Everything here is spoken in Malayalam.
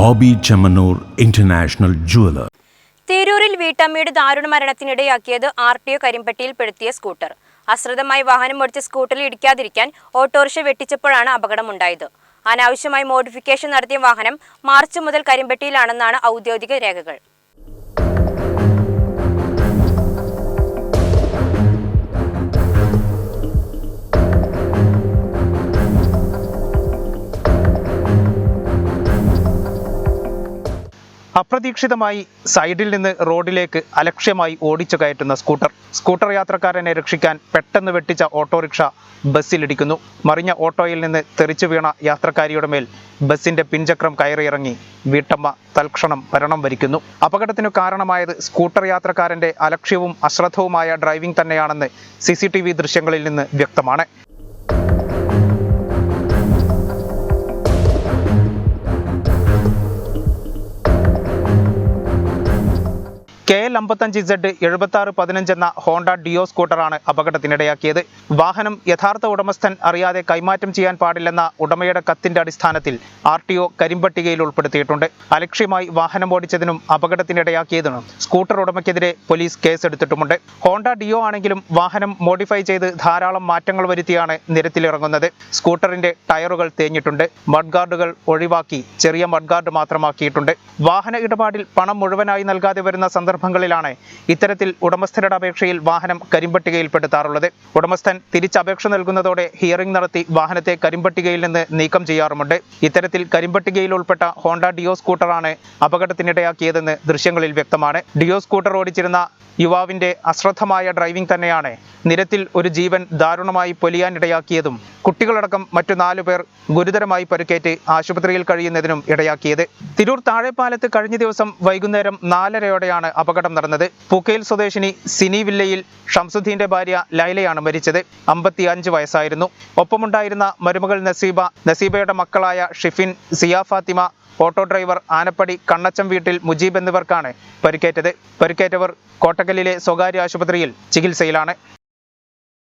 Bobby Chemmanur international jeweller. തേരൂരിൽ വീട്ടമ്മയുടെ ദാരുണ മരണത്തിനിടയാക്കിയത് ആർ ടി ഒ കരിമ്പട്ടിയിൽപ്പെടുത്തിയ സ്കൂട്ടർ. അശ്രദ്ധമായി വാഹനം ഓടിച്ച സ്കൂട്ടറിൽ ഇടിക്കാതിരിക്കാൻ ഓട്ടോറിക്ഷ വെട്ടിച്ചപ്പോഴാണ് അപകടമുണ്ടായത്. അനാവശ്യമായി മോഡിഫിക്കേഷൻ നടത്തിയ വാഹനം മാർച്ച് മുതൽ കരിമ്പട്ടിയിലാണെന്നാണ് ഔദ്യോഗിക രേഖകൾ. അപ്രതീക്ഷിതമായി സൈഡിൽ നിന്ന് റോഡിലേക്ക് അലക്ഷ്യമായി ഓടിച്ചു കയറ്റുന്ന സ്കൂട്ടർ. സ്കൂട്ടർ യാത്രക്കാരനെ രക്ഷിക്കാൻ പെട്ടെന്ന് വെട്ടിച്ച ഓട്ടോറിക്ഷ ബസ്സിലിടിക്കുന്നു. മറിഞ്ഞ ഓട്ടോയിൽ നിന്ന് തെറിച്ചു വീണ യാത്രക്കാരിയുടെ മേൽ ബസ്സിന്റെ പിൻചക്രം കയറിയിറങ്ങി വീട്ടമ്മ തൽക്ഷണം മരണം വരിക്കുന്നു. അപകടത്തിനു കാരണമായത് സ്കൂട്ടർ യാത്രക്കാരന്റെ അലക്ഷ്യവും അശ്രദ്ധവുമായ ഡ്രൈവിംഗ് തന്നെയാണെന്ന് സി ദൃശ്യങ്ങളിൽ നിന്ന് വ്യക്തമാണ്. കെ എൽ അമ്പത്തഞ്ച് ഇസഡ് എഴുപത്തി ആറ് പതിനഞ്ച് എന്ന ഹോണ്ട ഡിയോ സ്കൂട്ടറാണ് അപകടത്തിനിടയാക്കിയത്. വാഹനം യഥാർത്ഥ ഉടമസ്ഥൻ അറിയാതെ കൈമാറ്റം ചെയ്യാൻ പാടില്ലെന്ന ഉടമയുടെ കത്തിന്റെ അടിസ്ഥാനത്തിൽ ആർ ടി ഒ കരിമ്പട്ടികയിൽ ഉൾപ്പെടുത്തിയിട്ടുണ്ട്. അലക്ഷ്യമായി വാഹനം ഓടിച്ചതിനും അപകടത്തിനിടയാക്കിയതിനും സ്കൂട്ടർ ഉടമയ്ക്കെതിരെ പോലീസ് കേസെടുത്തിട്ടുമുണ്ട്. ഹോണ്ട ഡിയോ ആണെങ്കിലും വാഹനം മോഡിഫൈ ചെയ്ത് ധാരാളം മാറ്റങ്ങൾ വരുത്തിയാണ് നിരത്തിലിറങ്ങുന്നത്. സ്കൂട്ടറിന്റെ ടയറുകൾ തേഞ്ഞിട്ടുണ്ട്. മഡ്ഗാർഡുകൾ ഒഴിവാക്കി ചെറിയ മഡ്ഗാർഡ് മാത്രമാക്കിയിട്ടുണ്ട്. വാഹന ഇടപാടിൽ പണം മുഴുവനായി നൽകാതെ വരുന്ന സന്ദർഭങ്ങളിലാണ് ഇത്തരത്തിൽ ഉടമസ്ഥരുടെ അപേക്ഷയിൽ വാഹനം കരിമ്പട്ടികയിൽ കരിമ്പട്ടികയിൽപ്പെടുത്താറുള്ളത്. ഉടമസ്ഥൻ തിരിച്ചപേക്ഷ നൽകുന്നതോടെ ഹിയറിംഗ് നടത്തി വാഹനത്തെ കരിമ്പട്ടികയിൽ നിന്ന് നീക്കം ചെയ്യാറുമുണ്ട്. ഇത്തരത്തിൽ കരിമ്പട്ടികയിൽ ഉൾപ്പെട്ട ഹോണ്ട ഡിയോ സ്കൂട്ടറാണ് അപകടത്തിനിടയാക്കിയതെന്ന് ദൃശ്യങ്ങളിൽ വ്യക്തമാണ്. ഡിയോ സ്കൂട്ടർ ഓടിച്ചിരുന്ന യുവാവിന്റെ അശ്രദ്ധമായ ഡ്രൈവിംഗ് തന്നെയാണ് നിരത്തിൽ ഒരു ജീവൻ ദാരുണമായി പൊലിയാനിടയാക്കിയതും കുട്ടികളടക്കം മറ്റു നാലു പേർ ഗുരുതരമായി പരിക്കേറ്റ് ആശുപത്രിയിൽ കഴിയുന്നതിനും ഇടയാക്കിയത്. തിരൂർ താഴെപ്പാലത്ത് കഴിഞ്ഞ ദിവസം വൈകുന്നേരം നാലരയോടെയാണ് അപകടം നടന്നത്. പൂക്കയിൽ സ്വദേശിനി സിനി വില്ലയിൽ ഷംസുദ്ദീന്റെ ഭാര്യ ലൈലയാണ് മരിച്ചത്. അമ്പത്തി വയസ്സായിരുന്നു. ഒപ്പമുണ്ടായിരുന്ന മരുമകൾ നസീബ നസീബയുടെ മക്കളായ ഷിഫിൻ സിയ ഫാത്തിമ ഓട്ടോ ഡ്രൈവർ ആനപ്പടി കണ്ണച്ചം വീട്ടിൽ മുജീബ് എന്നിവർക്കാണ് പരിക്കേറ്റത്. പരിക്കേറ്റവർ കോട്ടക്കലിലെ സ്വകാര്യ ആശുപത്രിയിൽ ചികിത്സയിലാണ്.